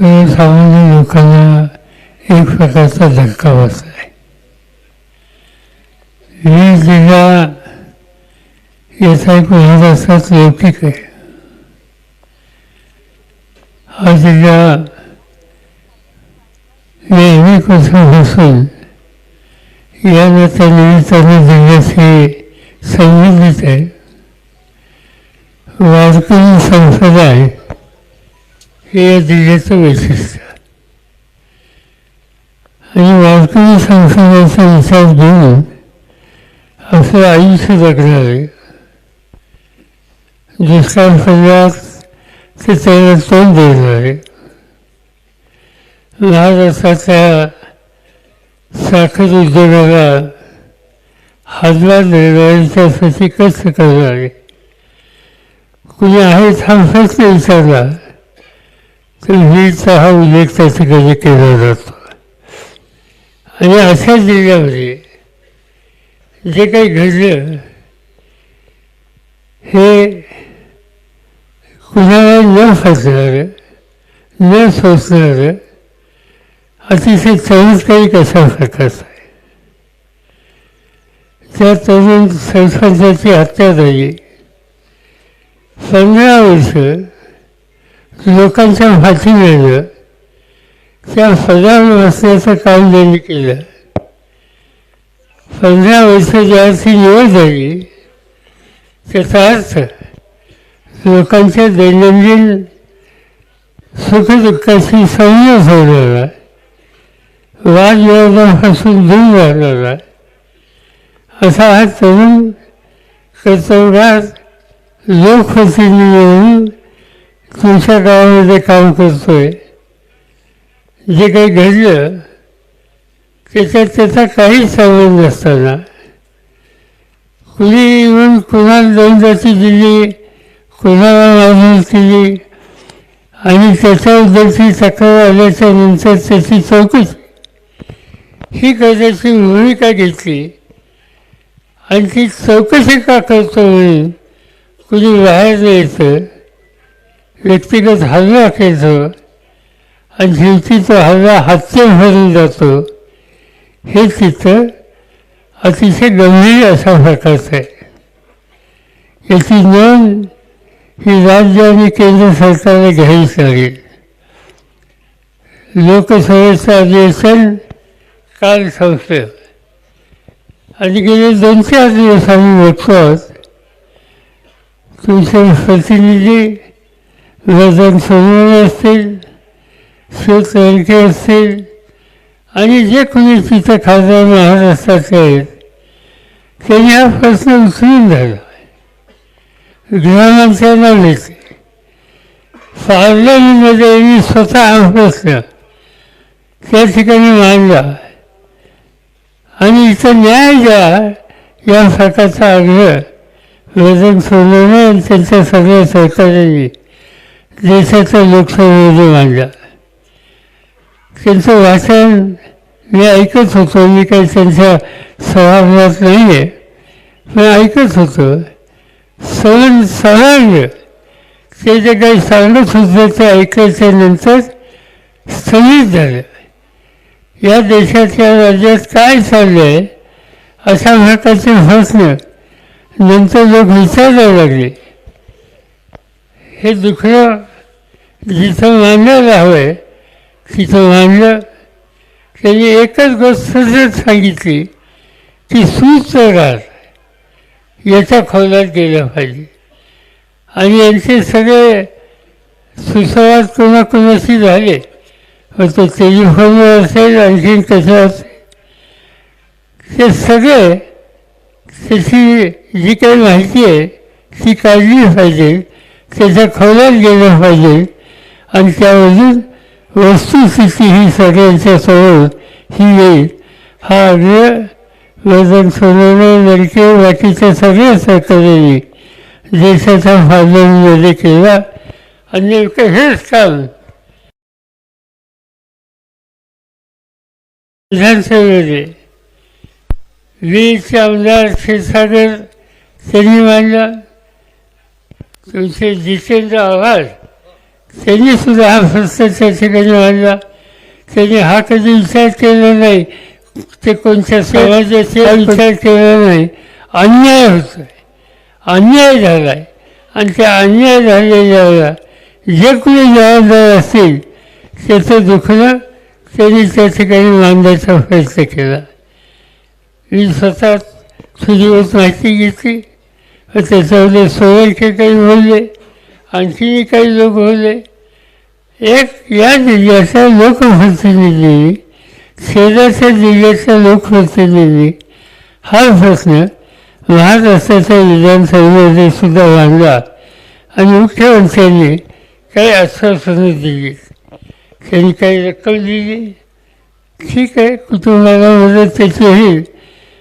सर्वसामान्य लोकांना एक प्रकारचा धक्का बसलाय वीज दिला याचा एक महाराष्ट्रात लौकिक आहे हा जिल्हा नेहमी वर्षापासून या नात्यानिमित्ताने जिल्ह्याशी संबंधित आहे वारकरी आहे हे या जिल्ह्याचं वैशिष्ट्य आणि वारकरी संसर्गाचा विचार घेऊन असं आयुष्य जगणार आहे दुष्काळ सगळ्यात ते त्याला तोंड देणार आहे महाराष्ट्राच्या साखर उद्योगाला हातभार देणारे त्यासाठी कष्ट करणारे. कुणी आहे हा विचारला? वीरचा हा उल्लेख त्या ठिकाणी केला जातो आणि अशा जिल्ह्यामध्ये जे काही घडलं हे कुणाला न फसणारं न सोसणारं अतिशय चमत्कारिक असा प्रकाश आहे? त्या तरुण सरपंचाची हत्या झाली. पंधरा वर्ष लोकांच्या हाती मिळणं त्या पदावर बसण्याचं काम त्यांनी केलं पंधरा वर्ष ज्याची निवड झाली त्याचा अर्थ लोकांच्या दैनंदिन सुखदुःखाशी संयम होणारा वादविवादापासून दूर राहणारा असा हा तरुण कर्तव्यात लोकप्रतिनिधी म्हणून तुमच्या गावामध्ये काम करतोय. जे काही घडलं त्याच्यात त्याचा काहीच संबंध नसताना. कुणी येऊन कुणाला दोनदाची दिली कुणाला मागणी केली आणि त्याच्याबद्दलची तक्रार आल्याच्यानंतर त्याची चौकशी. ही करण्याची भूमिका घेतली. आणि ती चौकशी का करतो म्हणून कुणी बाहेर येतं व्यक्तिगत हल्ला केलं आणि शेवटी तो हल्ला हत्या भरून जातो हे चित्र अतिशय गंभीर अशा प्रकारचं आहे. याची नोंद ही राज्य आणि केंद्र सरकारने घ्यावीच लागेल लोकसभेचं अधिवेशन काल संपलं. आणि गेले दोन चार दिवस आम्ही बघतो आहोत तुमचे प्रतिनिधी वजन सोनवणे असतील सुत असतील आणि जे कोणी तिथं खासदार महाराष्ट्राचे आहेत त्यांनी हा प्रश्न उचलून धरला गृहमंत्र्यांना घेतले पार्लमेंटमध्ये यांनी स्वतः हा प्रश्न त्या ठिकाणी मांडला आणि इथं न्याय द्या या प्रकारचा आग्रह वजन सोनवणे आणि त्यांच्या सगळ्या सहकार्यांनी देशाचं लोकसभेमध्ये मांडला त्यांचं वाचन मी ऐकत होतो मी काही त्यांच्या सभागृहात नाही आहे पण ऐकत होतो. सण सहांग ते जे काही सांगत होते ते ऐकायच्या नंतर स्थगित झालं. या देशाच्या राज्यात काय चाललं आहे अशा प्रकारचे प्रश्न नंतर लोक विचारायला लागले. हे दुखणं जिथं मांडायला हवं. आहे तिथं मांडलं त्यांनी एकच गोष्ट सांगितली की सुचरात याच्या खोलात गेलं पाहिजे. आणि यांचे सगळे सुसंवाद कोणाकोणाशी झाले मग तो टेलिफोनवर असेल आणखीन कसं असेल. ते सगळे त्याची जी काही माहिती आहे ती काढली पाहिजे त्याच्या खोलात गेलं पाहिजे. आणि त्यावरील वस्तुस्थिती ही सगळ्यांच्या समोर ही येईल. हा आग्रह वजन सोडवणे लडके बाकीच्या सगळ्या सरकारने देशाच्या फायद्यांमध्ये केला. आणि नेमकं हेच काम विधानसभेमध्ये वीरचे आमदार क्षीरसागर त्यांनी मांडला तुमचे जितेंद्र आव्हाड त्यांनी सुद्धा हा प्रश्न त्या ठिकाणी मांडला त्यांनी हा कधी विचार केला नाही ते कोणत्या समाजाचे विचार केला नाही अन्याय होतोय अन्याय झाला आहे आणि त्या अन्याय झालेल्याला जे कोणी जबाबदार असतील त्याचं दुखणं त्यांनी त्या ठिकाणी मांडण्याचा प्रयत्न केला मी स्वतः तुझीवर माहिती घेतली व त्याच्यामध्ये सोयरके काही बोलले आणखीही काही लोक होते. एक या जिल्ह्याचा लोकप्रतिनिधी शेजारच्या जिल्ह्याचा लोकप्रतिनिधी हा प्रश्न महाराष्ट्राच्या विधानसभेमध्ये सुद्धा मांडला आणि मुख्यमंत्र्यांनी काही आश्वासनं दिली. त्यांनी काही रक्कम दिली. ठीक आहे कुटुंबाला मदत त्याची होईल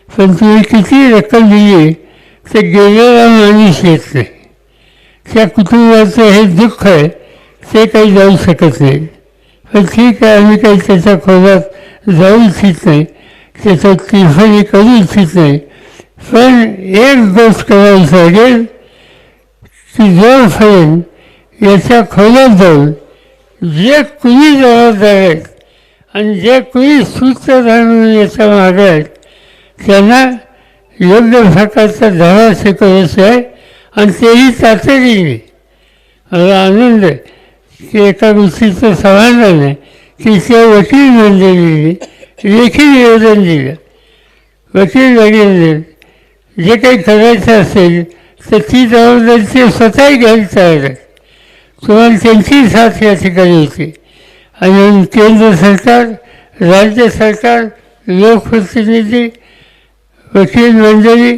पण तुम्ही किती रक्कम दिली ते गेलेला माणूस येत नाही. त्या कुटुंबाचं हे दुःख आहे ते काही जाऊ शकत नाही पण ठीक आहे आम्ही काही त्याच्या खोलात जाऊ इच्छित नाही त्याचं टिफणी करू इच्छित नाही पण एक गोष्ट करायची लागेल की जोपर्यंत याच्या खोलात जाऊन जे कुणी जबाबदार आहेत आणि जे कुणी सूत्रधार म्हणून याच्या मागे आहेत त्यांना योग्य प्रकारचा धडा शिकवायचा आहे आणि तेही तातडीने मला आनंद. आहे की एका गोष्टीचं समाधान आहे की त्या वकील मंडळीने लेखी निवेदन दिलं. वकील वगैरे जे काही करायचं असेल तर ती जबाबदारी ते स्वतःही घ्यायला तयार आहेत तुम्हाला त्यांची साथ या ठिकाणी होती. आणि केंद्र सरकार राज्य सरकार लोकप्रतिनिधी वकील मंडळी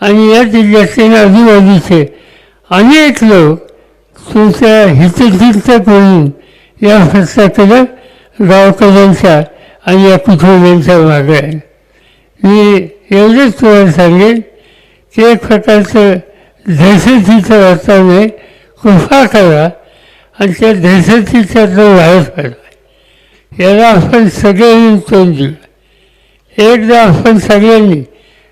आणि या जिल्ह्यातील आजूबाजूचे अनेक लोक तुमच्या हितचिंतक करून या प्रश्नाकडं गावकऱ्यांच्या आणि या कुटुंबियांच्या भाग आहे. मी एवढंच तुम्हाला सांगेन की एक प्रकारचं दहशतीचं वातावरण आहे. कृपा करा आणि त्या दहशतीच्या तो बाहेर पडला याला आपण सगळ्यांनी तोंड दिलं एकदा आपण सगळ्यांनी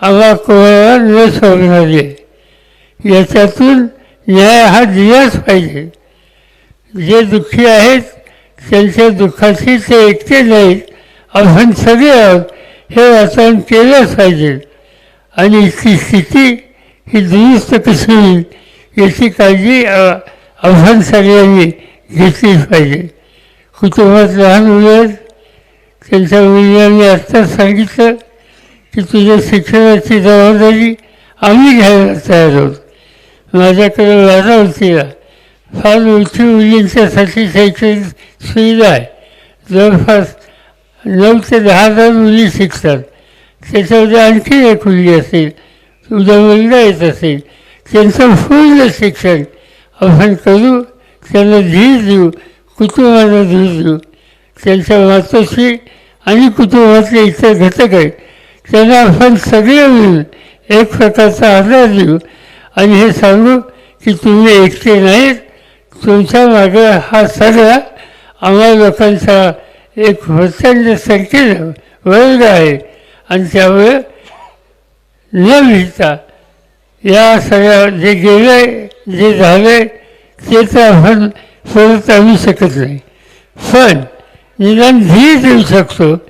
आम्हा कोणाला न सोडणारी. आहे याच्यातून न्याय हा दिलाच पाहिजे. जे दुःखी आहेत त्यांच्या दुःखाशी ते एकटे नाहीत. आपण सगळे आहोत हे वाचन केलंच पाहिजे. आणि ती स्थिती ही दुरुस्त कशी होईल याची काळजी आव्हान सगळ्यांनी घेतलीच पाहिजे. कुटुंबात लहान मुलं आहेत त्यांच्या मुलांनी आत्ताच सांगितलं की तुझ्या शिक्षणाची जबाबदारी आम्ही घ्यायला तयार आहोत माझ्याकडे वाजा होतीला फार मोठी मुलींच्यासाठी शैक्षणिक सुविधा आहे. जवळपास नऊ ते दहा हजार मुली शिकतात. त्याच्यामध्ये आणखी एक मुलगी असेल तुझा मुलगा येत असेल त्यांचं पूर्ण शिक्षण आपण करू त्यांना धीर देऊ कुटुंबाला धीर देऊ. त्यांच्या मातोश्री आणि कुटुंबातले इतर घटक आहेत. त्यांना आपण सगळे मिळून एक प्रकारचा आधार देऊ. आणि हे सांगू की तुम्ही एकटे नाहीत. तुमच्या मागे हा सगळा आम्हा लोकांचा एक प्रचंड संख्येनं वर्ग आहे. आणि त्यामुळे न भिजता या सगळ्या जे गेलं जे झालं ते तर आपण परत आणू शकत नाही. पण निदान धीर देऊ शकतो.